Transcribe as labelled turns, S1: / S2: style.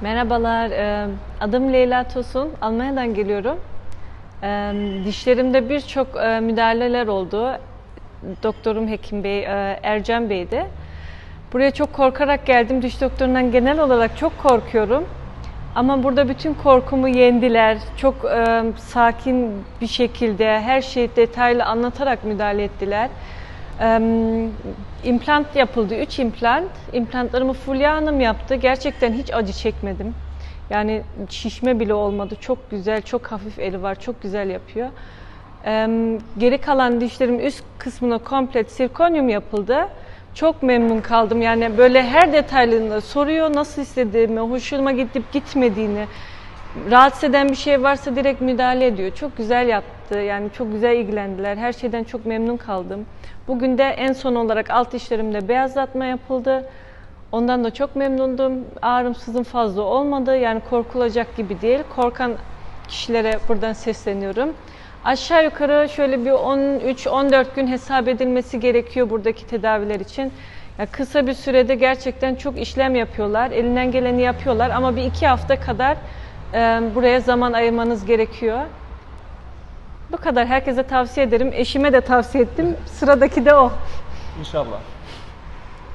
S1: Merhabalar, e, adım Leyla Tosun. Almanya'dan geliyorum. E, Dişlerimde birçok e, müdahaleler oldu. Doktorum Hekim Bey, Ercan Bey'di. Buraya çok korkarak geldim. Diş doktorundan genel olarak çok korkuyorum. Ama burada bütün korkumu yendiler. Çok sakin bir şekilde her şeyi detaylı anlatarak müdahale ettiler. İmplant yapıldı, 3 implant. İmplantlarımı Fulya Hanım yaptı. Gerçekten hiç acı çekmedim. Yani şişme bile olmadı. Çok güzel, çok hafif eli var. Çok güzel yapıyor. Geri kalan dişlerim üst kısmına komple sirkonyum yapıldı. Çok memnun kaldım. Yani böyle her detaylını soruyor nasıl istediğimi, hoşuma gidip gitmediğini, rahatsız eden bir şey varsa direkt müdahale ediyor. Çok güzel yaptı. Yani çok güzel ilgilendiler. Her şeyden çok memnun kaldım. Bugün de en son olarak alt dişlerimde beyazlatma yapıldı. Ondan da çok memnundum. Ağrım sızım fazla olmadı. Yani korkulacak gibi değil. Korkan kişilere buradan sesleniyorum. Aşağı yukarı şöyle bir 13-14 gün hesap edilmesi gerekiyor buradaki tedaviler için. Ya kısa bir sürede gerçekten çok işlem yapıyorlar. Elinden geleni yapıyorlar ama bir iki hafta kadar e, buraya zaman ayırmanız gerekiyor. Bu kadar. Herkese tavsiye ederim. Eşime de tavsiye ettim. Sıradaki de o.
S2: İnşallah.